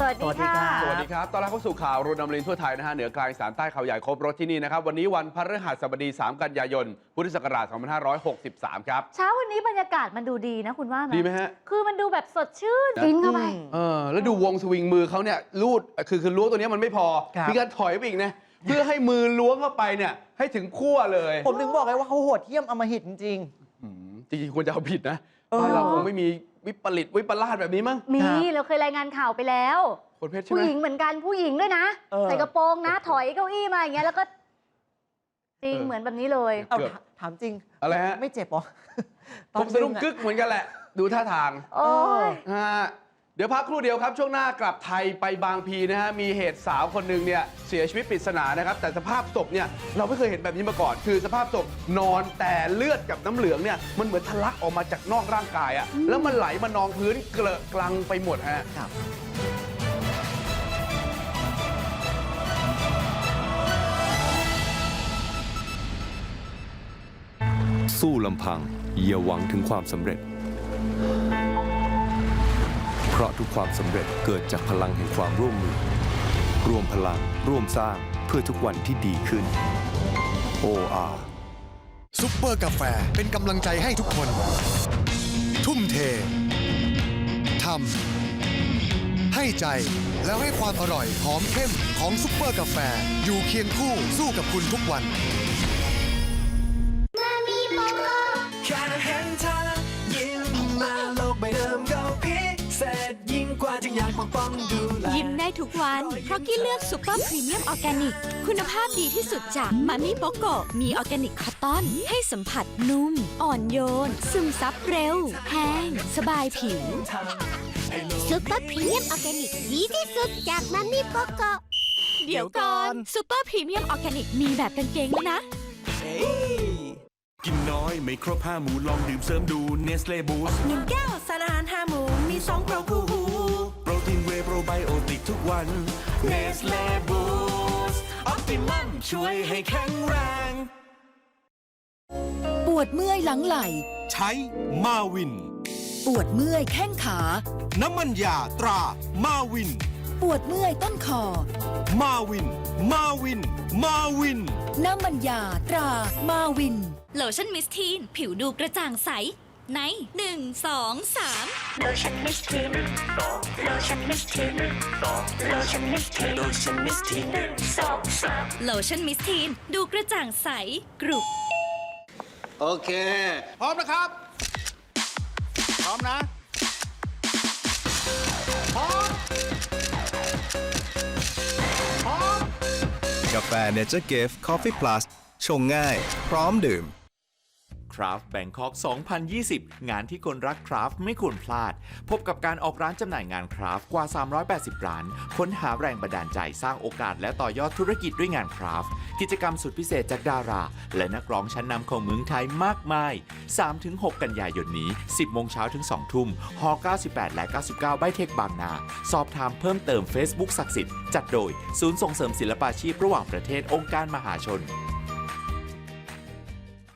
สวัสสดีวัสดีค่ะครับสวัสดีครับ ตอนรับเข้าสู่ข่าวรณดำเนินทั่วไทยนะฮะ เหนือกลางอีสารใต้ข่าวใหญ่ครบรถที่นี่นะครับ วันนี้วันพฤหัสบดี 3 กันยายน พุทธศักราช 2563 ครับ เช้าวันนี้บรรยากาศมันดูดีนะคุณว่าไหมดีไหมฮะ คือมันดูแบบสดชื่นนะฟินเข้าไป เออ แล้วดูวงสวิงมือเขาเนี่ยลูด คือคือล้วงตัวเนี้ยมันไม่พอครับมีการถอยไปอีกนะ เพื่อให้มือล้วงเข้าไปเนี่ย ให้ถึงขั้วเลย ผมถึงบอกไงว่าเขาโหดเยี่ยมอำมหิตจริงอืมจริงๆควรจะเอาผิดนะเออบ้านเราคงไม่มีวิปริตวิปลาสแบบนี้มั้ง มีครับเราเคยรายงานข่าวไปแล้ว คนเพชรใช่ผู้ไหมหญิงเหมือนกันผู้หญิงด้วยนะ เออ ใส่กระโปรงนะ ถอยเก้าอี้มาอย่างเงี้ยแล้วก็ จริงเออ เหมือนแบบนี้เลยๆเอาเกือบถามจริงอะไรฮะ ไม่เจ็บเหรอผมสะดุ้งดึอะ กึกเหมือนกันแหละ ดูท่าทางโอ้ยฮะ เดี๋ยวพักครู่เดียวครับ ช่วงหน้ากลับไทยไปบางพีนะฮะมีเหตุสาวคนหนึ่งเนี่ยเสียชีวิตปริศนานะครับ แต่สภาพศพเนี่ยเราไม่เคยเห็นแบบนี้มาก่อน คือสภาพศพนอนแต่เลือดกับน้ำเหลืองเนี่ยมันเหมือนทะลักออกมาจากนอกร่างกายอะแล้วมันไหลมานองพื้นเกลอะกลังไปหมดฮะ ครับสู้ลำพังอย่าหวังถึงความสำเร็จเพ ราะทุกความสำเร็จเกิดจากพลังแห่งความร่วมมือ รวมพลังร่วมสร้างเพื่อทุกวันที่ดีขึ้น OR ซุปเปอร์กาแฟเป็นกำลังใจให้ทุกคน ทุ่มเททำให้ใจแล้วให้ความอร่อยหอมเข้มของซุปเปอร์กาแฟ อยู่เคียงคู่สู้กับคุณทุกวัน ยากปกป้องดูแลยิ้มได้ทุกวัน เพราะกี้เลือกซูเปอร์พรีเมียมออร์แกนิก คุณภาพดีที่สุดจากมามิโปโกมีออร์แกนิกคอตตอน ให้สัมผัสนุ่ม อ่อนโยน ซึมซับเร็ว แห้ง สบายผิวซุปเปอร์พรีเมียมออร์แกนิกดีที่สุดจากมัมมี่โกโกเดี๋ยวก่อนซูเปอร์พรีเมียมออร์แกนิกมีแบบกางเกงด้วยนะกินน้อยไม่ครบห้าหมูลองดื่มเสริมดูเนสเล่บูสหนึ่งแก้วสารอาหารห้าหมูมีสองโปรคู่ ไบโอติกทุกวันเนสเล่บูสออปติมัมช่วยให้แข็งแรง ปวดเมื่อยหลังไหล่ใช้มาวิน ปวดเมื่อยแข้งขา น้ำมันยาตรามาวิน ปวดเมื่อยต้นคอ มาวิน มาวิน มาวิน น้ำมันยาตรามาวิน โลชั่นมิสทีน ผิวดูกระจ่างใส ในหนึ่งสองสามโลชั่นมิสทีนโลชั่นมิสทีนโลชั่นมิสทีนโลชั่นมิสทีนสองสามโลชั่นมิสทีนดูกระจ่างใสกรุบโอเค พร้อมนะครับ พร้อมนะ พร้อม พร้อม กาแฟเนเจอร์เกฟคอฟฟี่พลัสชงง่าย พร้อมดื่ม คราฟแบงคอก2020 งานที่คนรักคราฟไม่ควรพลาด พบกับการออกร้านจำหน่ายงานคราฟกว่า 380 ร้าน ค้นหาแรงบันดาลใจสร้างโอกาสและต่อยอดธุรกิจด้วยงานคราฟกิจกรรมสุดพิเศษจากดารา และนักร้องชั้นนำของเมืองไทยมากมาย 3-6 กันยายนนี้ 10 โมงเช้าถึง 2 ทุ่มฮ98 และ 99 ใบเทคบางนา สอบถามเพิ่มเติม Facebook ศักดิ์สิทธิ์จัดโดย ศูนย์ส่งเสริมศิลปาชีพระหว่างประเทศองค์การมหาชน